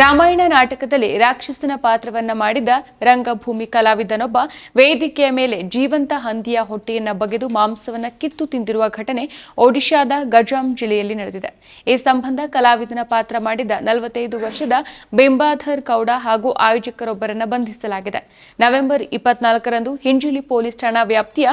ರಾಮಾಯಣ ನಾಟಕದಲ್ಲಿ ರಾಕ್ಷಸನ ಪಾತ್ರವನ್ನ ಮಾಡಿದ ರಂಗಭೂಮಿ ಕಲಾವಿದನೊಬ್ಬ ವೇದಿಕೆಯ ಮೇಲೆ ಜೀವಂತ ಹಂದಿಯ ಹೊಟ್ಟೆಯನ್ನ ಬಗೆದು ಮಾಂಸವನ್ನ ಕಿತ್ತು ತಿಂದಿರುವ ಘಟನೆ ಒಡಿಶಾದ ಗಜಾಂ ಜಿಲ್ಲೆಯಲ್ಲಿ ನಡೆದಿದೆ. ಈ ಸಂಬಂಧ ಕಲಾವಿದನ ಪಾತ್ರ ಮಾಡಿದ ನಲವತ್ತೈದು ವರ್ಷದ ಬಿಂಬಾಧರ್ ಕೌಡ ಹಾಗೂ ಆಯೋಜಕರೊಬ್ಬರನ್ನ ಬಂಧಿಸಲಾಗಿದೆ. ನವೆಂಬರ್ ಇಪ್ಪತ್ನಾಲ್ಕರಂದು ಹಿಂಜುಲಿ ಪೊಲೀಸ್ ಠಾಣಾ ವ್ಯಾಪ್ತಿಯ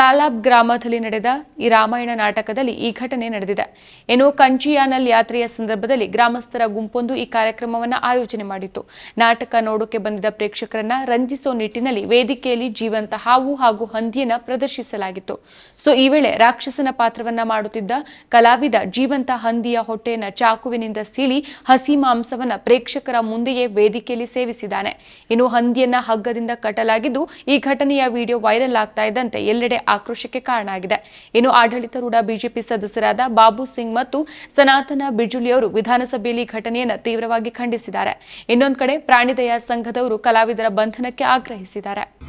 ರಾಲಾಬ್ ಗ್ರಾಮದಲ್ಲಿ ನಡೆದ ಈ ರಾಮಾಯಣ ನಾಟಕದಲ್ಲಿ ಈ ಘಟನೆ ನಡೆದಿದೆ. ಇನ್ನು ಕಂಚಿಯಾನಲ್ ಯಾತ್ರೆಯ ಸಂದರ್ಭದಲ್ಲಿ ಗ್ರಾಮಸ್ಥರ ಗುಂಪೊಂದು ಈ ಕಾರ್ಯಕ್ರಮವನ್ನು ಆಯೋಜನೆ ಮಾಡಿತ್ತು. ನಾಟಕ ನೋಡೋಕೆ ಬಂದಿದ್ದ ಪ್ರೇಕ್ಷಕರನ್ನ ರಂಜಿಸೋ ನಿಟ್ಟಿನಲ್ಲಿ ವೇದಿಕೆಯಲ್ಲಿ ಜೀವಂತ ಹಾವು ಹಾಗೂ ಹಂದಿಯನ್ನ ಪ್ರದರ್ಶಿಸಲಾಗಿತ್ತು. ಸೊ, ಈ ವೇಳೆ ರಾಕ್ಷಸನ ಪಾತ್ರವನ್ನ ಮಾಡುತ್ತಿದ್ದ ಕಲಾವಿದ ಜೀವಂತ ಹಂದಿಯ ಹೊಟ್ಟೆಯನ್ನ ಚಾಕುವಿನಿಂದ ಸೀಳಿ ಹಸಿ ಮಾಂಸವನ್ನ ಪ್ರೇಕ್ಷಕರ ಮುಂದೆಯೇ ವೇದಿಕೆಯಲ್ಲಿ ಸೇವಿಸಿದ್ದಾನೆ. ಇನ್ನು ಹಂದಿಯನ್ನ ಹಗ್ಗದಿಂದ ಕಟ್ಟಲಾಗಿದ್ದು, ಈ ಘಟನೆಯ ವಿಡಿಯೋ ವೈರಲ್ ಆಗ್ತಾ ಇದ್ದಂತೆ ಎಲ್ಲೆಡೆ ಆಕ್ರೋಶಕ್ಕೆ ಕಾರಣ ಆಗಿದೆ ಇನ್ನು ಆಡಳಿತಾರೂಢ ಬಿಜೆಪಿ ಸದಸ್ಯರಾದ ಬಾಬು ಸಿಂಗ್ ಮತ್ತು ಸನಾತನ ಬಿಜುಲಿ ಅವರು ವಿಧಾನಸಭೆಯಲ್ಲಿ ಘಟನೆಯನ್ನು ತೀವ್ರವಾಗಿ ಖಂಡಿಸಿದ್ದಾರೆ. ಇನ್ನೊಂದು ಕಡೆ ಪ್ರಾಣಿದಯ ಸಂಘದವರು ಕಲಾವಿದರ ಬಂಧನಕ್ಕೆ ಆಗ್ರಹಿಸಿದ್ದಾರೆ.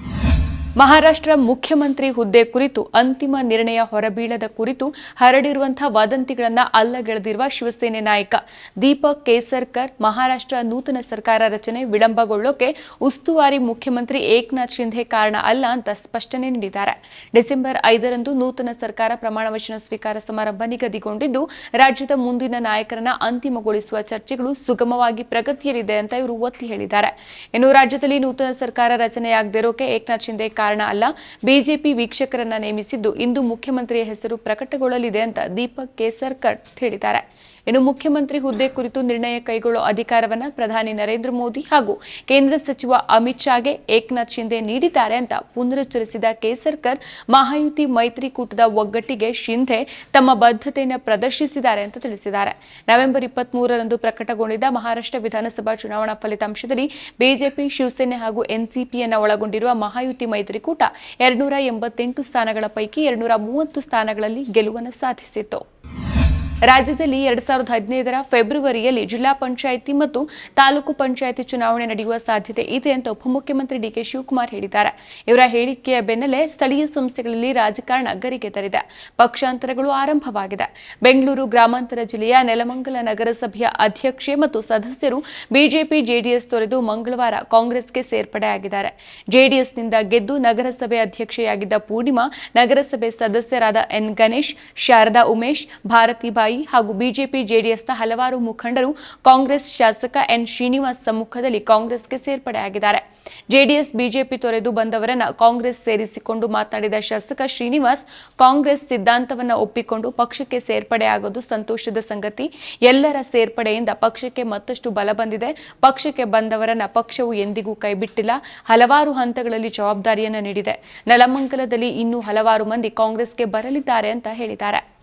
ಮಹಾರಾಷ್ಟ್ರ ಮುಖ್ಯಮಂತ್ರಿ ಹುದ್ದೆ ಕುರಿತು ಅಂತಿಮ ನಿರ್ಣಯ ಹೊರಬೀಳದ ಕುರಿತು ಹರಡಿರುವಂತಹ ವದಂತಿಗಳನ್ನು ಅಲ್ಲಗೆಳೆದಿರುವ ಶಿವಸೇನೆ ನಾಯಕ ದೀಪಕ್ ಕೇಸರ್ಕರ್ ಮಹಾರಾಷ್ಟ್ರ ನೂತನ ಸರ್ಕಾರ ರಚನೆ ವಿಳಂಬಗೊಳ್ಳೋಕೆ ಉಸ್ತುವಾರಿ ಮುಖ್ಯಮಂತ್ರಿ ಏಕನಾಥ್ ಶಿಂಧೆ ಕಾರಣ ಅಲ್ಲ ಅಂತ ಸ್ಪಷ್ಟನೆ ನೀಡಿದ್ದಾರೆ. ಡಿಸೆಂಬರ್ ಐದರಂದು ನೂತನ ಸರ್ಕಾರ ಪ್ರಮಾಣ ವಚನ ಸ್ವೀಕಾರ ಸಮಾರಂಭ ನಿಗದಿಗೊಂಡಿದ್ದು, ರಾಜ್ಯದ ಮುಂದಿನ ನಾಯಕರನ್ನ ಅಂತಿಮಗೊಳಿಸುವ ಚರ್ಚೆಗಳು ಸುಗಮವಾಗಿ ಪ್ರಗತಿಯಲ್ಲಿದೆ ಅಂತ ಇವರು ಒತ್ತಿ ಹೇಳಿದ್ದಾರೆ. ಇನ್ನು ರಾಜ್ಯದಲ್ಲಿ ನೂತನ ಸರ್ಕಾರ ರಚನೆಯಾಗದಿರೋಕೆ ಏಕನಾಥ್ ಶಿಂಧೆ ಕಾರಣ ಅಲ್ಲ. ಬಿಜೆಪಿ ವೀಕ್ಷಕರನ್ನ ನೇಮಿಸಿದ್ದು ಇಂದು ಮುಖ್ಯಮಂತ್ರಿಯ ಹೆಸರು ಪ್ರಕಟಗೊಳ್ಳಲಿದೆ ಅಂತ ದೀಪಕ್ ಕೇಸರ್ಕರ್ ಹೇಳಿದ್ದಾರೆ. ಇನ್ನು ಮುಖ್ಯಮಂತ್ರಿ ಹುದ್ದೆ ಕುರಿತು ನಿರ್ಣಯ ಕೈಗೊಳ್ಳುವ ಅಧಿಕಾರವನ್ನ ಪ್ರಧಾನಿ ನರೇಂದ್ರ ಮೋದಿ ಹಾಗೂ ಕೇಂದ್ರ ಸಚಿವ ಅಮಿತ್ ಶಾಗೆ ಏಕನಾಥ್ ಶಿಂದೆ ನೀಡಿದ್ದಾರೆ ಅಂತ ಪುನರುಚ್ಚರಿಸಿದ ಕೇಸರ್ಕರ್, ಮಹಾಯುತಿ ಮೈತ್ರಿಕೂಟದ ಒಗ್ಗಟ್ಟಿಗೆ ಶಿಂಧೆ ತಮ್ಮ ಬದ್ಧತೆಯನ್ನು ಪ್ರದರ್ಶಿಸಿದ್ದಾರೆ ಅಂತ ತಿಳಿಸಿದ್ದಾರೆ. ನವೆಂಬರ್ ಇಪ್ಪತ್ಮೂರರಂದು ಪ್ರಕಟಗೊಂಡಿದ್ದ ಮಹಾರಾಷ್ಟ್ರ ವಿಧಾನಸಭಾ ಚುನಾವಣಾ ಫಲಿತಾಂಶದಲ್ಲಿ ಬಿಜೆಪಿ, ಶಿವಸೇನೆ ಹಾಗೂ ಎನ್ಸಿಪಿಯನ್ನು ಒಳಗೊಂಡಿರುವ ಮಹಾಯುತಿ ಮೈತ್ರಿಕೂಟ ಎರಡ್ನೂರ ಎಂಬತ್ತೆಂಟು ಸ್ಥಾನಗಳ ಪೈಕಿ ಎರಡ್ನೂರ ಮೂವತ್ತು ಸ್ಥಾನಗಳಲ್ಲಿ ಗೆಲುವನ್ನು ಸಾಧಿಸಿತ್ತು. ರಾಜ್ಯದಲ್ಲಿ ಎರಡ್ ಸಾವಿರದ ಹದಿನೈದರ ಫೆಬ್ರವರಿಯಲ್ಲಿ ಜಿಲ್ಲಾ ಪಂಚಾಯಿತಿ ಮತ್ತು ತಾಲೂಕು ಪಂಚಾಯಿತಿ ಚುನಾವಣೆ ನಡೆಯುವ ಸಾಧ್ಯತೆ ಇದೆ ಅಂತ ಉಪಮುಖ್ಯಮಂತ್ರಿ ಡಿಕೆ ಶಿವಕುಮಾರ್ ಹೇಳಿದ್ದಾರೆ. ಇವರ ಹೇಳಿಕೆಯ ಬೆನ್ನಲ್ಲೇ ಸ್ಥಳೀಯ ಸಂಸ್ಥೆಗಳಲ್ಲಿ ರಾಜಕಾರಣ ಗರಿಗೆ ತರಿದೆ. ಪಕ್ಷಾಂತರಗಳು ಆರಂಭವಾಗಿದೆ. ಬೆಂಗಳೂರು ಗ್ರಾಮಾಂತರ ಜಿಲ್ಲೆಯ ನೆಲಮಂಗಲ ನಗರಸಭೆಯ ಅಧ್ಯಕ್ಷೆ ಮತ್ತು ಸದಸ್ಯರು ಬಿಜೆಪಿ ಜೆಡಿಎಸ್ ತೊರೆದು ಮಂಗಳವಾರ ಕಾಂಗ್ರೆಸ್ಗೆ ಸೇರ್ಪಡೆಯಾಗಿದ್ದಾರೆ. ಜೆಡಿಎಸ್ನಿಂದ ಗೆದ್ದು ನಗರಸಭೆ ಅಧ್ಯಕ್ಷೆಯಾಗಿದ್ದ ಪೂರ್ಣಿಮಾ, ನಗರಸಭೆ ಸದಸ್ಯರಾದ ಎನ್ ಗಣೇಶ್, ಶಾರದಾ ಉಮೇಶ್ ಭಾರತಿ ಹಾಗೂ ಬಿಜೆಪಿ ಜೆಡಿಎಸ್ನ ಹಲವಾರು ಮುಖಂಡರು ಕಾಂಗ್ರೆಸ್ ಶಾಸಕ ಎನ್ ಶ್ರೀನಿವಾಸ್ ಸಮ್ಮುಖದಲ್ಲಿ ಕಾಂಗ್ರೆಸ್ಗೆ ಸೇರ್ಪಡೆಯಾಗಿದ್ದಾರೆ. ಜೆಡಿಎಸ್, ಬಿಜೆಪಿ ತೊರೆದು ಬಂದವರನ್ನ ಕಾಂಗ್ರೆಸ್ ಸೇರಿಸಿಕೊಂಡು ಮಾತನಾಡಿದ ಶಾಸಕ ಶ್ರೀನಿವಾಸ್, ಕಾಂಗ್ರೆಸ್ ಸಿದ್ಧಾಂತವನ್ನ ಒಪ್ಪಿಕೊಂಡು ಪಕ್ಷಕ್ಕೆ ಸೇರ್ಪಡೆಯಾಗೋದು ಸಂತೋಷದ ಸಂಗತಿ. ಎಲ್ಲರ ಸೇರ್ಪಡೆಯಿಂದ ಪಕ್ಷಕ್ಕೆ ಮತ್ತಷ್ಟು ಬಲ ಬಂದಿದೆ. ಪಕ್ಷಕ್ಕೆ ಬಂದವರನ್ನ ಪಕ್ಷವು ಎಂದಿಗೂ ಕೈಬಿಟ್ಟಿಲ್ಲ. ಹಲವಾರು ಹಂತಗಳಲ್ಲಿ ಜವಾಬ್ದಾರಿಯನ್ನು ನೀಡಿದೆ. ನೆಲಮಂಗಲದಲ್ಲಿ ಇನ್ನೂ ಹಲವಾರು ಮಂದಿ ಕಾಂಗ್ರೆಸ್ಗೆ ಬರಲಿದ್ದಾರೆ ಅಂತ ಹೇಳಿದ್ದಾರೆ.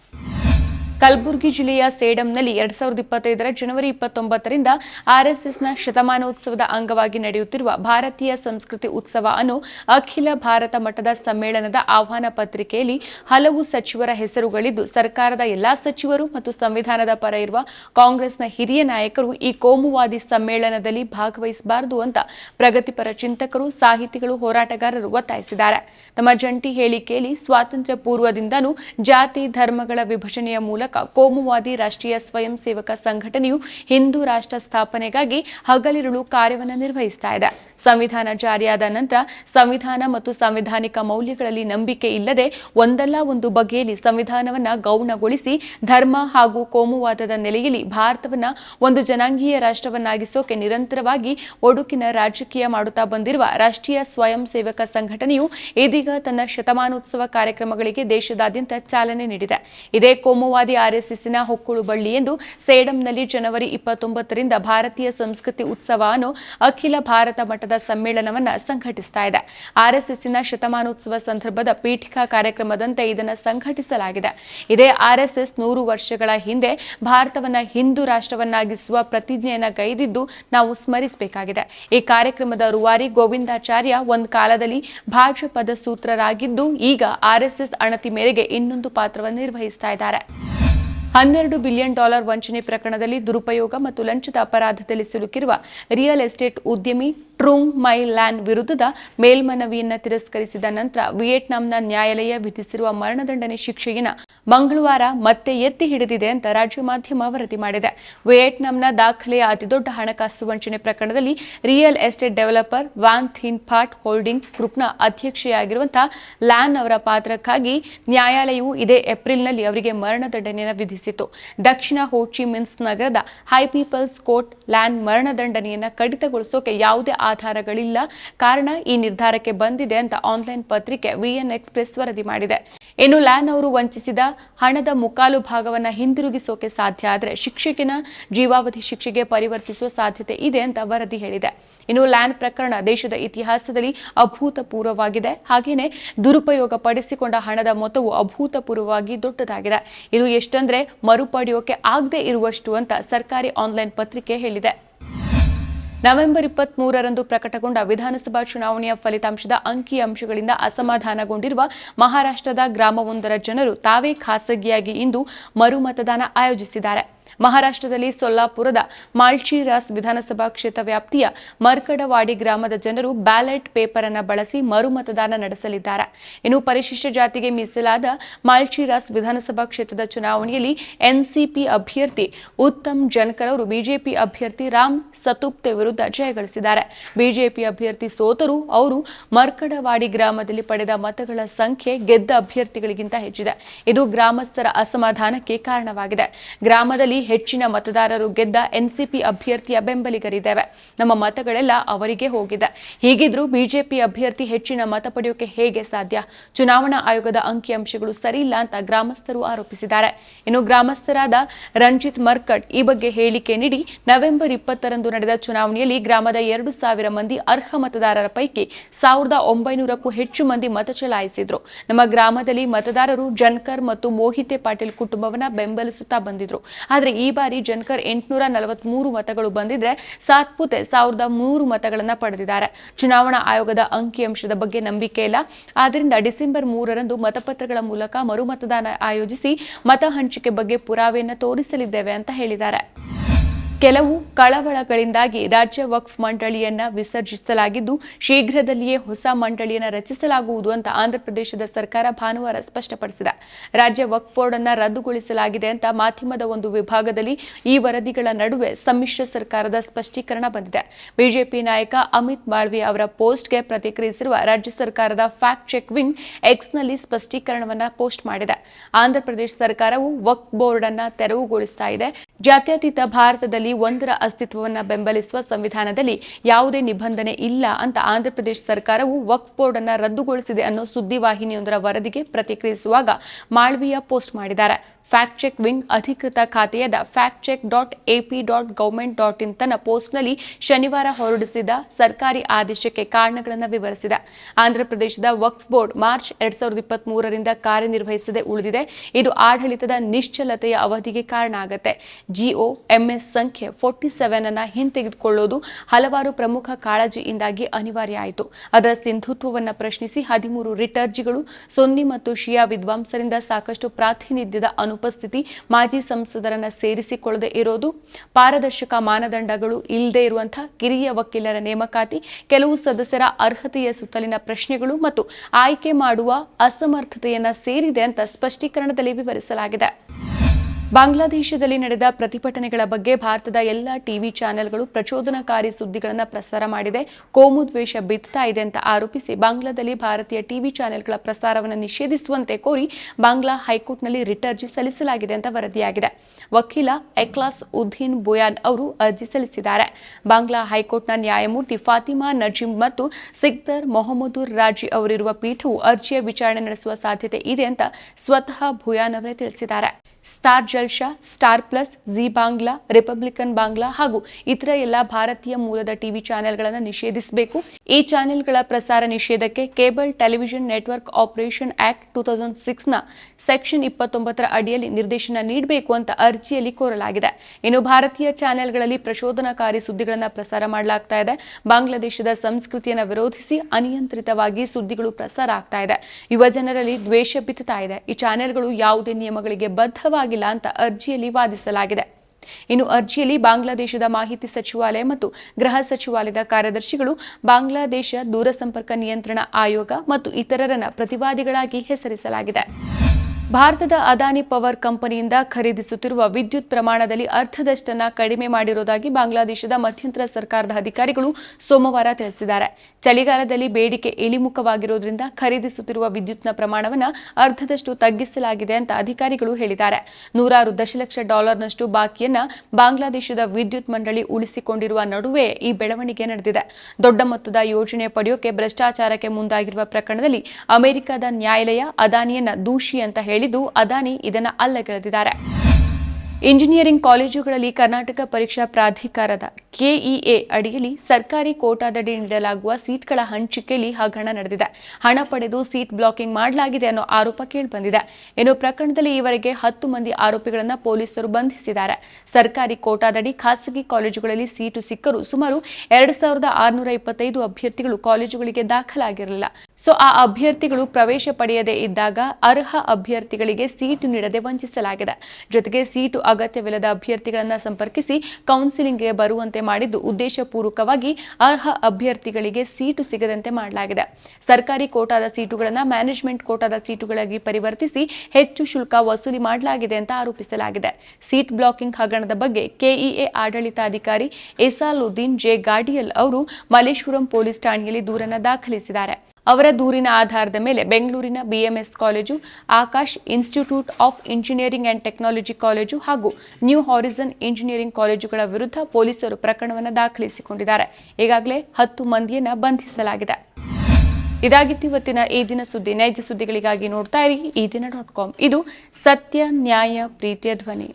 ಕಲಬುರಗಿ ಜಿಲ್ಲೆಯ ಸೇಡಂನಲ್ಲಿ ಎರಡ್ ಸಾವಿರದ ಇಪ್ಪತ್ತೈದರ ಜನವರಿ ಇಪ್ಪತ್ತೊಂಬತ್ತರಿಂದ ಆರ್ಎಸ್ಎಸ್ನ ಶತಮಾನೋತ್ಸವದ ಅಂಗವಾಗಿ ನಡೆಯುತ್ತಿರುವ ಭಾರತೀಯ ಸಂಸ್ಕೃತಿ ಉತ್ಸವ ಅನ್ನು ಅಖಿಲ ಭಾರತ ಮಟ್ಟದ ಸಮ್ಮೇಳನದ ಆಹ್ವಾನ ಪತ್ರಿಕೆಯಲ್ಲಿ ಹಲವು ಸಚಿವರ ಹೆಸರುಗಳಿದ್ದು, ಸರ್ಕಾರದ ಎಲ್ಲಾ ಸಚಿವರು ಮತ್ತು ಸಂವಿಧಾನದ ಪರ ಇರುವ ಕಾಂಗ್ರೆಸ್ನ ಹಿರಿಯ ನಾಯಕರು ಈ ಕೋಮುವಾದಿ ಸಮ್ಮೇಳನದಲ್ಲಿ ಭಾಗವಹಿಸಬಾರದು ಅಂತ ಪ್ರಗತಿಪರ ಚಿಂತಕರು, ಸಾಹಿತಿಗಳು, ಹೋರಾಟಗಾರರು ಒತ್ತಾಯಿಸಿದ್ದಾರೆ. ತಮ್ಮ ಜಂಟಿ ಹೇಳಿಕೆಯಲ್ಲಿ ಸ್ವಾತಂತ್ರ್ಯ ಪೂರ್ವದಿಂದಲೂ ಜಾತಿ, ಧರ್ಮಗಳ ವಿಭಜನೆಯ ಮೂಲಕ ಕೋಮುವಾದಿ ರಾಷ್ಟ್ರೀಯ ಸ್ವಯಂ ಸೇವಕ ಸಂಘಟನೆಯು ಹಿಂದೂ ರಾಷ್ಟ್ರ ಸ್ಥಾಪನೆಗಾಗಿ ಹಗಲಿರುಳು ಕಾರ್ಯವನ್ನು ನಿರ್ವಹಿಸ್ತಾ ಇದೆ. ಸಂವಿಧಾನ ಜಾರಿಯಾದ ನಂತರ ಸಂವಿಧಾನ ಮತ್ತು ಸಾಂವಿಧಾನಿಕ ಮೌಲ್ಯಗಳಲ್ಲಿ ನಂಬಿಕೆ ಇಲ್ಲದೆ ಒಂದಲ್ಲ ಒಂದು ಬಗೆಯಲ್ಲಿ ಸಂವಿಧಾನವನ್ನ ಗೌಣಗೊಳಿಸಿ ಧರ್ಮ ಹಾಗೂ ಕೋಮುವಾದದ ನೆಲೆಯಲ್ಲಿ ಭಾರತವನ್ನ ಒಂದು ಜನಾಂಗೀಯ ರಾಷ್ಟ್ರವನ್ನಾಗಿಸೋಕೆ ನಿರಂತರವಾಗಿ ಒಡುಕಿನ ರಾಜಕೀಯ ಮಾಡುತ್ತಾ ಬಂದಿರುವ ರಾಷ್ಟ್ರೀಯ ಸ್ವಯಂ ಸೇವಕ ಸಂಘಟನೆಯು ಇದೀಗ ತನ್ನ ಶತಮಾನೋತ್ಸವ ಕಾರ್ಯಕ್ರಮಗಳಿಗೆ ದೇಶದಾದ್ಯಂತ ಚಾಲನೆ ನೀಡಿದೆ. ಇದೇ ಕೋಮುವಾದಿ ಆರ್ಎಸ್ಎಸ್ನ ಹೊಕ್ಕುಳು ಬಳ್ಳಿ ಎಂದು ಸೇಡಂನಲ್ಲಿ ಜನವರಿ ಇಪ್ಪತ್ತೊಂಬತ್ತರಿಂದ ಭಾರತೀಯ ಸಂಸ್ಕೃತಿ ಉತ್ಸವ ಅನ್ನೋ ಅಖಿಲ ಭಾರತ ಮಟ್ಟದ ಸಮ್ಮೇಳನವನ್ನ ಸಂಘಟಿಸ್ತಾ ಇದೆ. ಆರ್ಎಸ್ಎಸ್ಸಿನ ಶತಮಾನೋತ್ಸವ ಸಂದರ್ಭದ ಪೀಠಿಕಾ ಕಾರ್ಯಕ್ರಮದಂತೆ ಇದನ್ನು ಸಂಘಟಿಸಲಾಗಿದೆ. ಇದೇ ಆರ್ಎಸ್ಎಸ್ ನೂರು ವರ್ಷಗಳ ಹಿಂದೆ ಭಾರತವನ್ನ ಹಿಂದೂ ರಾಷ್ಟ್ರವನ್ನಾಗಿಸುವ ಪ್ರತಿಜ್ಞೆಯನ್ನ ಕೈದಿದ್ದು ನಾವು ಸ್ಮರಿಸಬೇಕಾಗಿದೆ. ಈ ಕಾರ್ಯಕ್ರಮದ ರುವಾರಿ ಗೋವಿಂದಾಚಾರ್ಯ ಒಂದು ಕಾಲದಲ್ಲಿ ಭಾಜಪದ ಸೂತ್ರರಾಗಿದ್ದು ಈಗ ಆರ್ಎಸ್ಎಸ್ ಅಣತಿ ಮೇರೆಗೆ ಇನ್ನೊಂದು ಪಾತ್ರವನ್ನು ನಿರ್ವಹಿಸ್ತಾ ಇದ್ದಾರೆ. ಹನ್ನೆರಡು ಬಿಲಿಯನ್ ಡಾಲರ್ ವಂಚನೆ ಪ್ರಕರಣದಲ್ಲಿ ದುರುಪಯೋಗ ಮತ್ತು ಲಂಚದ ಅಪರಾಧದಲ್ಲಿ ಸಿಲುಕಿರುವ ರಿಯಲ್ ಎಸ್ಟೇಟ್ ಉದ್ಯಮಿ ಟ್ರೂಂಗ್ ಮೈ ಲ್ಯಾನ್ ವಿರುದ್ಧದ ಮೇಲ್ಮನವಿಯನ್ನು ತಿರಸ್ಕರಿಸಿದ ನಂತರ ವಿಯೆಟ್ನಾಂನ ನ್ಯಾಯಾಲಯ ವಿಧಿಸಿರುವ ಮರಣದಂಡನೆ ಶಿಕ್ಷೆಯನ್ನು ಮಂಗಳವಾರ ಮತ್ತೆ ಎತ್ತಿ ಹಿಡಿದಿದೆ ಅಂತ ರಾಜ್ಯ ಮಾಧ್ಯಮ ವರದಿ ಮಾಡಿದೆ. ವಿಯೆಟ್ನಾಂನ ದಾಖಲೆಯ ಅತಿದೊಡ್ಡ ಹಣಕಾಸು ವಂಚನೆ ಪ್ರಕರಣದಲ್ಲಿ real estate developer Van Thinh Phat holdings ಗ್ರೂಪ್ನ ಅಧ್ಯಕ್ಷೆಯಾಗಿರುವಂತಹ ಲ್ಯಾನ್ ಅವರ ಪಾತ್ರಕ್ಕಾಗಿ ನ್ಯಾಯಾಲಯವು ಇದೇ ಏಪ್ರಿಲ್ನಲ್ಲಿ ಅವರಿಗೆ ಮರಣದಂಡನೆಯನ್ನು ವಿಧಿಸಿತು ದಕ್ಷಿಣ ಹೋಚಿ ಮಿನ್ಸ್ ನಗರದ ಹೈ ಪೀಪಲ್ಸ್ ಕೋರ್ಟ್ ಲ್ಯಾನ್ ಮರಣದಂಡನೆಯನ್ನು ಕಡಿತಗೊಳಿಸೋಕೆ ಯಾವುದೇ ಆಧಾರಗಳಿಲ್ಲ. ಕಾರಣ ಈ ನಿರ್ಧಾರಕ್ಕೆ ಬಂದಿದೆ ಅಂತ ಆನ್ಲೈನ್ ಪತ್ರಿಕೆ ವಿಎನ್ ಎಕ್ಸ್ಪ್ರೆಸ್ ವರದಿ ಮಾಡಿದೆ. ಇನ್ನು ಲ್ಯಾನ್ ಅವರು ವಂಚಿಸಿದ ಹಣದ ಮುಕ್ಕಾಲು ಭಾಗವನ್ನ ಹಿಂದಿರುಗಿಸೋಕೆ ಸಾಧ್ಯ ಆದರೆ ಶಿಕ್ಷಕಿನ ಜೀವಾವಧಿ ಶಿಕ್ಷೆಗೆ ಪರಿವರ್ತಿಸುವ ಸಾಧ್ಯತೆ ಇದೆ ಅಂತ ವರದಿ ಹೇಳಿದೆ. ಇನ್ನು ಲ್ಯಾಂಡ್ ಪ್ರಕರಣ ದೇಶದ ಇತಿಹಾಸದಲ್ಲಿ ಅಭೂತಪೂರ್ವವಾಗಿದೆ. ಹಾಗೆಯೇ ದುರುಪಯೋಗ ಪಡಿಸಿಕೊಂಡ ಹಣದ ಮೊತ್ತವು ಅಭೂತಪೂರ್ವವಾಗಿ ದೊಡ್ಡದಾಗಿದೆ. ಇದು ಎಷ್ಟಂದ್ರೆ ಮರುಪಡೆಯೋಕೆ ಆಗದೆ ಇರುವಷ್ಟು ಅಂತ ಸರ್ಕಾರಿ ಆನ್ಲೈನ್ ಪತ್ರಿಕೆ ಹೇಳಿದೆ. ನವೆಂಬರ್ ಇಪ್ಪತ್ತ್ ಮೂರರಂದು ಪ್ರಕಟಗೊಂಡ ವಿಧಾನಸಭಾ ಚುನಾವಣೆಯ ಫಲಿತಾಂಶದ ಅಂಕಿ ಅಂಶಗಳಿಂದ ಅಸಮಾಧಾನಗೊಂಡಿರುವ ಮಹಾರಾಷ್ಟ್ರದ ಗ್ರಾಮವೊಂದರ ಜನರು ತಾವೇ ಖಾಸಗಿಯಾಗಿ ಇಂದು ಮರು ಮತದಾನ ಆಯೋಜಿಸಿದ್ದಾರೆ. ಮಹಾರಾಷ್ಟ್ರದಲ್ಲಿ ಸೊಲ್ಲಾಪುರದ ಮಾಲ್ಚಿರಾಸ್ ವಿಧಾನಸಭಾ ಕ್ಷೇತ್ರ ವ್ಯಾಪ್ತಿಯ ಮರ್ಕಡವಾಡಿ ಗ್ರಾಮದ ಜನರು ಬ್ಯಾಲೆಟ್ ಪೇಪರ್ ಅನ್ನು ಬಳಸಿ ಮರು ಮತದಾನ ನಡೆಸಲಿದ್ದಾರೆ. ಇನ್ನು ಪರಿಶಿಷ್ಟ ಜಾತಿಗೆ ಮೀಸಲಾದ ಮಾಲ್ಚಿರಾಸ್ ವಿಧಾನಸಭಾ ಕ್ಷೇತ್ರದ ಚುನಾವಣೆಯಲ್ಲಿ ಎನ್ಸಿಪಿ ಅಭ್ಯರ್ಥಿ ಉತ್ತಮ್ ಜನಕರ್ ಅವರು ಬಿಜೆಪಿ ಅಭ್ಯರ್ಥಿ ರಾಮ್ ಸತುಪ್ತೆ ವಿರುದ್ಧ ಜಯಗಳಿಸಿದ್ದಾರೆ ಬಿಜೆಪಿ ಅಭ್ಯರ್ಥಿ ಸೋತರು ಅವರು ಮರ್ಕಡವಾಡಿ ಗ್ರಾಮದಲ್ಲಿ ಪಡೆದ ಮತಗಳ ಸಂಖ್ಯೆ ಗೆದ್ದ ಅಭ್ಯರ್ಥಿಗಳಿಗಿಂತ ಹೆಚ್ಚಿದೆ. ಇದು ಗ್ರಾಮಸ್ಥರ ಅಸಮಾಧಾನಕ್ಕೆ ಕಾರಣವಾಗಿದೆ. ಗ್ರಾಮದಲ್ಲಿ ಹೆಚ್ಚಿನ ಮತದಾರರು ಗೆದ್ದ ಎನ್ಸಿಪಿ ಅಭ್ಯರ್ಥಿಯ ಬೆಂಬಲಿಗರಿದ್ದೇವೆ. ನಮ್ಮ ಮತಗಳೆಲ್ಲ ಅವರಿಗೆ ಹೋಗಿದೆ. ಹೀಗಿದ್ರೂ ಬಿಜೆಪಿ ಅಭ್ಯರ್ಥಿ ಹೆಚ್ಚಿನ ಮತ ಪಡೆಯೋಕೆ ಹೇಗೆ ಸಾಧ್ಯ? ಚುನಾವಣಾ ಆಯೋಗದ ಅಂಕಿಅಂಶಗಳು ಸರಿಯಿಲ್ಲ ಅಂತ ಗ್ರಾಮಸ್ಥರು ಆರೋಪಿಸಿದ್ದಾರೆ. ಇನ್ನು ಗ್ರಾಮಸ್ಥರಾದ ರಂಜಿತ್ ಮರ್ಕಟ್ ಈ ಬಗ್ಗೆ ಹೇಳಿಕೆ ನೀಡಿ, ನವೆಂಬರ್ ಇಪ್ಪತ್ತರಂದು ನಡೆದ ಚುನಾವಣೆಯಲ್ಲಿ ಗ್ರಾಮದ ಎರಡು ಸಾವಿರ ಮಂದಿ ಅರ್ಹ ಮತದಾರರ ಪೈಕಿ ಸಾವಿರದ ಒಂಬೈನೂರಕ್ಕೂ ಹೆಚ್ಚು ಮಂದಿ ಮತ ಚಲಾಯಿಸಿದ್ರು. ನಮ್ಮ ಗ್ರಾಮದಲ್ಲಿ ಮತದಾರರು ಜನ್ಕರ್ ಮತ್ತು ಮೋಹಿತೆ ಪಾಟೀಲ್ ಕುಟುಂಬವನ್ನ ಬೆಂಬಲಿಸುತ್ತಾ ಬಂದಿದ್ರು. ಆದ್ರೆ ಈ ಬಾರಿ ಜನ್ಕರ್ ಎಂಟುನೂರ ನಲವತ್ಮೂರು ಮತಗಳು ಬಂದಿದ್ರೆ ಸಾತ್ಪುತೆ ಸಾವಿರದ ಮೂರು ಮತಗಳನ್ನು ಪಡೆದಿದ್ದಾರೆ. ಚುನಾವಣಾ ಆಯೋಗದ ಅಂಕಿಅಂಶದ ಬಗ್ಗೆ ನಂಬಿಕೆ ಇಲ್ಲ. ಆದ್ದರಿಂದ ಡಿಸೆಂಬರ್ ಮೂರರಂದು ಮತಪತ್ರಗಳ ಮೂಲಕ ಮರು ಮತದಾನ ಆಯೋಜಿಸಿ ಮತ ಹಂಚಿಕೆ ಬಗ್ಗೆ ಪುರಾವೆಯನ್ನು ತೋರಿಸಲಿದ್ದೇವೆ ಅಂತ ಹೇಳಿದ್ದಾರೆ. ಕೆಲವು ಕಳವಳಗಳಿಂದಾಗಿ ರಾಜ್ಯ ವಕ್ಫ್ ಮಂಡಳಿಯನ್ನ ವಿಸರ್ಜಿಸಲಾಗಿದ್ದು, ಶೀಘ್ರದಲ್ಲಿಯೇ ಹೊಸ ಮಂಡಳಿಯನ್ನ ರಚಿಸಲಾಗುವುದು ಅಂತ ಆಂಧ್ರಪ್ರದೇಶದ ಸರ್ಕಾರ ಭಾನುವಾರ ಸ್ಪಷ್ಟಪಡಿಸಿದೆ. ರಾಜ್ಯ ವಕ್ಫ್ ಬೋರ್ಡ್ ಅನ್ನ ರದ್ದುಗೊಳಿಸಲಾಗಿದೆ ಅಂತ ಮಾಧ್ಯಮದ ಒಂದು ವಿಭಾಗದಲ್ಲಿ ಈ ವರದಿಗಳ ನಡುವೆ ಸಮ್ಮಿಶ್ರ ಸರ್ಕಾರದ ಸ್ಪಷ್ಟೀಕರಣ ಬಂದಿದೆ. ಬಿಜೆಪಿ ನಾಯಕ ಅಮಿತ್ ಮಾಳ್ವಿ ಅವರ ಪೋಸ್ಟ್ಗೆ ಪ್ರತಿಕ್ರಿಯಿಸಿರುವ ರಾಜ್ಯ ಸರ್ಕಾರದ ಫ್ಯಾಕ್ಟ್ ಚೆಕ್ ವಿಂಗ್ ಎಕ್ಸ್ನಲ್ಲಿ ಸ್ಪಷ್ಟೀಕರಣವನ್ನ ಪೋಸ್ಟ್ ಮಾಡಿದೆ. ಆಂಧ್ರಪ್ರದೇಶ ಸರ್ಕಾರವು ವಕ್ಫ್ ಬೋರ್ಡ್ ಅನ್ನ ತೆರವುಗೊಳಿಸ್ತಾ ಇದೆ. ಜಾತ್ಯತೀತ ಭಾರತದಲ್ಲಿ ಒಂದರ ಅಸ್ತಿತ್ವವನ್ನು ಬೆಂಬಲಿಸುವ ಸಂವಿಧಾನದಲ್ಲಿ ಯಾವುದೇ ನಿಬಂಧನೆ ಇಲ್ಲ ಅಂತ ಆಂಧ್ರಪ್ರದೇಶ ಸರ್ಕಾರವು ವಕ್ಫ್ ಬೋರ್ಡ್ ಅನ್ನು ರದ್ದುಗೊಳಿಸಿದೆ ಅನ್ನೋ ಸುದ್ದಿವಾಹಿನಿಯೊಂದರ ವರದಿಗೆ ಪ್ರತಿಕ್ರಿಯಿಸುವಾಗ ಮಾಳ್ವಿಯಾ ಪೋಸ್ಟ್ ಮಾಡಿದ್ದಾರೆ. ಫ್ಯಾಕ್ಟ್ ಚೆಕ್ ವಿಂಗ್ ಅಧಿಕೃತ ಖಾತೆಯಾದ fact check dot AP dot government dot in ತನ್ನ ಪೋಸ್ಟ್ನಲ್ಲಿ ಶನಿವಾರ ಹೊರಡಿಸಿದ ಸರ್ಕಾರಿ ಆದೇಶಕ್ಕೆ ಕಾರಣಗಳನ್ನು ವಿವರಿಸಿದೆ. ಆಂಧ್ರಪ್ರದೇಶದ ವಕ್ಫ್ ಬೋರ್ಡ್ ಮಾರ್ಚ್ ಎರಡ್ ಸಾವಿರದ ಇಪ್ಪತ್ತ್ ಮೂರರಿಂದ ಕಾರ್ಯನಿರ್ವಹಿಸದೆ ಉಳಿದಿದೆ. ಇದು ಆಡಳಿತದ ನಿಶ್ಚಲತೆಯ ಅವಧಿಗೆ ಕಾರಣ ಆಗತ್ತೆ. ಜಿಒ ಎಂಎಸ್ ಸಂಖ್ಯೆ ಫೋರ್ಟಿ ಸೆವೆನ್ ಅನ್ನ ಹಿಂತೆಗೆದುಕೊಳ್ಳೋದು ಹಲವಾರು ಪ್ರಮುಖ ಕಾಳಜಿಯಿಂದಾಗಿ ಅನಿವಾರ್ಯ ಆಯಿತು. ಅದರ ಸಿಂಧುತ್ವವನ್ನು ಪ್ರಶ್ನಿಸಿ ಹದಿಮೂರು ರಿಟರ್ಜಿಗಳು ಸೊನ್ನಿ ಮತ್ತು ಶಿಯಾ ವಿದ್ವಾಂಸರಿಂದ ಸಾಕಷ್ಟು ಪ್ರಾತಿನಿಧ್ಯದ ಅನುಪಸ್ಥಿತಿ ಮಾಜಿ ಸಂಸದರನ್ನ ಸೇರಿಸಿಕೊಳ್ಳದೆ ಇರೋದು, ಪಾರದರ್ಶಕ ಮಾನದಂಡಗಳು ಇಲ್ಲದೆ ಇರುವಂತಹ ಕಿರಿಯ ವಕೀಲರ ನೇಮಕಾತಿ, ಕೆಲವು ಸದಸ್ಯರ ಅರ್ಹತೆಯ ಸುತ್ತಲಿನ ಪ್ರಶ್ನೆಗಳು ಮತ್ತು ಆಯ್ಕೆ ಮಾಡುವ ಅಸಮರ್ಥತೆಯನ್ನ ಸೇರಿದೆ ಅಂತ ಸ್ಪಷ್ಟೀಕರಣದಲ್ಲಿ ವಿವರಿಸಲಾಗಿದೆ. ಬಾಂಗ್ಲಾದೇಶದಲ್ಲಿ ನಡೆದ ಪ್ರತಿಭಟನೆಗಳ ಬಗ್ಗೆ ಭಾರತದ ಎಲ್ಲ ಟಿವಿ ಚಾನೆಲ್ಗಳು ಪ್ರಚೋದನಕಾರಿ ಸುದ್ದಿಗಳನ್ನು ಪ್ರಸಾರ ಮಾಡಿದೆ ಕೋಮು ದ್ವೇಷ ಬಿತ್ತಾ ಇದೆ ಅಂತ ಆರೋಪಿಸಿ ಬಾಂಗ್ಲಾದಲ್ಲಿ ಭಾರತೀಯ ಟಿವಿ ಚಾನೆಲ್ಗಳ ಪ್ರಸಾರವನ್ನು ನಿಷೇಧಿಸುವಂತೆ ಕೋರಿ ಬಾಂಗ್ಲಾ ಹೈಕೋರ್ಟ್ನಲ್ಲಿ ರಿಟ್ ಅರ್ಜಿ ಸಲ್ಲಿಸಲಾಗಿದೆ ಅಂತ ವರದಿಯಾಗಿದೆ. ವಕೀಲ ಎಕ್ಲಾಸ್ ಉದ್ದೀನ್ ಬುಯಾನ್ ಅವರು ಅರ್ಜಿ ಸಲ್ಲಿಸಿದ್ದಾರೆ. ಬಾಂಗ್ಲಾ ಹೈಕೋರ್ಟ್ನ ನ್ಯಾಯಮೂರ್ತಿ ಫಾತಿಮಾ ನಜೀಮ್ ಮತ್ತು ಸಿಕ್ದರ್ ಮೊಹಮ್ಮದುರ್ ರಾಜಿ ಅವರಿರುವ ಪೀಠವು ಅರ್ಜಿಯ ವಿಚಾರಣೆ ನಡೆಸುವ ಸಾಧ್ಯತೆ ಇದೆ ಅಂತ ಸ್ವತಃ ಭುಯಾನ್ ಅವರೇ ತಿಳಿಸಿದ್ದಾರೆ. Star Star Plus Zee Bangla, Republican Bangla ಹಾಗೂ ಇತರ ಎಲ್ಲ ಭಾರತೀಯ ಮೂಲದ ಟಿವಿ ಚಾನೆಲ್ಗಳನ್ನು ನಿಷೇಧಿಸಬೇಕು. ಈ ಚಾನೆಲ್ಗಳ ಪ್ರಸಾರ ನಿಷೇಧಕ್ಕೆ cable television network operation act two thousand ಸಿಕ್ಸ್ನ section ಇಪ್ಪತ್ತೊಂಬತ್ತರ ಅಡಿಯಲ್ಲಿ ನಿರ್ದೇಶನ ನೀಡಬೇಕು ಅಂತ ಅರ್ಜಿಯಲ್ಲಿ ಕೋರಲಾಗಿದೆ. ಇನ್ನು ಭಾರತೀಯ ಚಾನೆಲ್ಗಳಲ್ಲಿ ಪ್ರಚೋದನಕಾರಿ ಸುದ್ದಿಗಳನ್ನು ಪ್ರಸಾರ ಮಾಡಲಾಗ್ತಾ ಇದೆ. ಬಾಂಗ್ಲಾದೇಶದ ಸಂಸ್ಕೃತಿಯನ್ನು ವಿರೋಧಿಸಿ ಅನಿಯಂತ್ರಿತವಾಗಿ ಸುದ್ದಿಗಳು ಪ್ರಸಾರ ಆಗ್ತಾ ಇದೆ. ಯುವ ಜನರಲ್ಲಿ ದ್ವೇಷ ಬಿತ್ತುತ್ತಾ ಇದೆ. ಈ ಚಾನೆಲ್ಗಳು ಯಾವುದೇ ನಿಯಮಗಳಿಗೆ ಬದ್ಧವಾಗಿಲ್ಲ ಅಂತ ಅರ್ಜಿಯಲ್ಲಿ ವಾದಿಸಲಾಗಿದೆ. ಇನ್ನು ಅರ್ಜಿಯಲ್ಲಿ ಬಾಂಗ್ಲಾದೇಶದ ಮಾಹಿತಿ ಸಚಿವಾಲಯ ಮತ್ತು ಗೃಹ ಸಚಿವಾಲಯದ ಕಾರ್ಯದರ್ಶಿಗಳು, ಬಾಂಗ್ಲಾದೇಶ ದೂರಸಂಪರ್ಕ ನಿಯಂತ್ರಣ ಆಯೋಗ ಮತ್ತು ಇತರರನ್ನ ಪ್ರತಿವಾದಿಗಳಾಗಿ ಹೆಸರಿಸಲಾಗಿದೆ. ಭಾರತದ ಅದಾನಿ ಪವರ್ ಕಂಪನಿಯಿಂದ ಖರೀದಿಸುತ್ತಿರುವ ವಿದ್ಯುತ್ ಪ್ರಮಾಣದಲ್ಲಿ ಅರ್ಧದಷ್ಟನ್ನ ಕಡಿಮೆ ಮಾಡಿರುವುದಾಗಿ ಬಾಂಗ್ಲಾದೇಶದ ಮಧ್ಯಂತರ ಸರ್ಕಾರದ ಅಧಿಕಾರಿಗಳು ಸೋಮವಾರ ತಿಳಿಸಿದ್ದಾರೆ. ಚಳಿಗಾಲದಲ್ಲಿ ಬೇಡಿಕೆ ಇಳಿಮುಖವಾಗಿರುವುದರಿಂದ ಖರೀದಿಸುತ್ತಿರುವ ವಿದ್ಯುತ್ನ ಪ್ರಮಾಣವನ್ನು ಅರ್ಧದಷ್ಟು ತಗ್ಗಿಸಲಾಗಿದೆ ಅಂತ ಅಧಿಕಾರಿಗಳು ಹೇಳಿದ್ದಾರೆ. ನೂರಾರು ದಶಲಕ್ಷ ಡಾಲರ್ನಷ್ಟು ಬಾಕಿಯನ್ನ ಬಾಂಗ್ಲಾದೇಶದ ವಿದ್ಯುತ್ ಮಂಡಳಿ ಉಳಿಸಿಕೊಂಡಿರುವ ನಡುವೆ ಈ ಬೆಳವಣಿಗೆ ನಡೆದಿದೆ. ದೊಡ್ಡ ಮೊತ್ತದ ಯೋಜನೆ ಪಡೆಯೋಕೆ ಭ್ರಷ್ಟಾಚಾರಕ್ಕೆ ಮುಂದಾಗಿರುವ ಪ್ರಕರಣದಲ್ಲಿ ಅಮೆರಿಕದ ನ್ಯಾಯಾಲಯ ಅದಾನಿಯನ್ನ ದೂಷಿ ಅಂತ ಹೇಳಿದ್ದು ಅದಾನಿ ಇದನ್ನು ಅಲ್ಲಗೆಳೆದಿದ್ದಾರೆ. ಇಂಜಿನಿಯರಿಂಗ್ ಕಾಲೇಜುಗಳಲ್ಲಿ ಕರ್ನಾಟಕ ಪರೀಕ್ಷಾ ಪ್ರಾಧಿಕಾರದ ಕೆಇಎ ಅಡಿಯಲ್ಲಿ ಸರ್ಕಾರಿ ಕೋಟಾದಡಿ ನೀಡಲಾಗುವ ಸೀಟ್ಗಳ ಹಂಚಿಕೆಯಲ್ಲಿ ಹಗರಣ ನಡೆದಿದೆ. ಹಣ ಪಡೆದು ಸೀಟ್ ಬ್ಲಾಕಿಂಗ್ ಮಾಡಲಾಗಿದೆ ಅನ್ನೋ ಆರೋಪ ಕೇಳಿಬಂದಿದೆ. ಇನ್ನು ಪ್ರಕರಣದಲ್ಲಿ ಈವರೆಗೆ ಹತ್ತು ಮಂದಿ ಆರೋಪಿಗಳನ್ನು ಪೊಲೀಸರು ಬಂಧಿಸಿದ್ದಾರೆ. ಸರ್ಕಾರಿ ಕೋಟಾದಡಿ ಖಾಸಗಿ ಕಾಲೇಜುಗಳಲ್ಲಿ ಸೀಟು ಸಿಕ್ಕರೂ ಸುಮಾರು ಎರಡು ಸಾವಿರದ ಆರುನೂರ ಇಪ್ಪತ್ತೈದು ಅಭ್ಯರ್ಥಿಗಳು ಕಾಲೇಜುಗಳಿಗೆ ದಾಖಲಾಗಿರಲಿಲ್ಲ. ಸೊ ಆ ಅಭ್ಯರ್ಥಿಗಳು ಪ್ರವೇಶ ಪಡೆಯದೇ ಇದ್ದಾಗ ಅರ್ಹ ಅಭ್ಯರ್ಥಿಗಳಿಗೆ ಸೀಟು ನೀಡದೆ ವಂಚಿಸಲಾಗಿದೆ. ಜೊತೆಗೆ ಸೀಟು ಅಗತ್ಯವಿಲ್ಲದ ಅಭ್ಯರ್ಥಿಗಳನ್ನು ಸಂಪರ್ಕಿಸಿ ಕೌನ್ಸಿಲಿಂಗ್ಗೆ ಬರುವಂತೆ ಮಾಡಿದ್ದು ಉದ್ದೇಶಪೂರ್ವಕವಾಗಿ ಅರ್ಹ ಅಭ್ಯರ್ಥಿಗಳಿಗೆ ಸೀಟು ಸಿಗದಂತೆ ಮಾಡಲಾಗಿದೆ. ಸರ್ಕಾರಿ ಕೋಟಾದ ಸೀಟುಗಳನ್ನು ಮ್ಯಾನೇಜ್ಮೆಂಟ್ ಕೋಟಾದ ಸೀಟುಗಳಾಗಿ ಪರಿವರ್ತಿಸಿ ಹೆಚ್ಚು ಶುಲ್ಕ ವಸೂಲಿ ಮಾಡಲಾಗಿದೆ ಅಂತ ಆರೋಪಿಸಲಾಗಿದೆ. ಸೀಟ್ ಬ್ಲಾಕಿಂಗ್ ಹಗರಣದ ಬಗ್ಗೆ ಕೆಇಎ ಆಡಳಿತಾಧಿಕಾರಿ ಎಸಾಲುದ್ದೀನ್ ಜೆ ಗಾಡಿಯಲ್ ಅವರು ಮಲ್ಲೇಶ್ವರಂ ಪೊಲೀಸ್ ಠಾಣೆಯಲ್ಲಿ ದೂರನ್ನು ದಾಖಲಿಸಿದ್ದಾರೆ. ಅವರ ದೂರಿನ ಆಧಾರದ ಮೇಲೆ ಬೆಂಗಳೂರಿನ BMS college, Akash institute of engineering and technology college ಹಾಗೂ ನ್ಯೂ ಹಾರಿಸನ್ ಇಂಜಿನಿಯರಿಂಗ್ ಕಾಲೇಜುಗಳ ವಿರುದ್ಧ ಪೊಲೀಸರು ಪ್ರಕರಣವನ್ನು ದಾಖಲಿಸಿಕೊಂಡಿದ್ದಾರೆ. ಈಗಾಗಲೇ ಹತ್ತು ಮಂದಿಯನ್ನು ಬಂಧಿಸಲಾಗಿದೆ. ಇದಾಗಿತ್ತು ಇವತ್ತಿನ ಈ ದಿನ ಸುದ್ದಿ. ನೈಜ ಸುದ್ದಿಗಳಿಗಾಗಿ ನೋಡ್ತಾ ಇರಿ. ಈ ದಿನ ಡಾಟ್ ಕಾಮ್. ಇದು ಸತ್ಯ, ನ್ಯಾಯ, ಪ್ರೀತಿಯ ಧ್ವನಿ.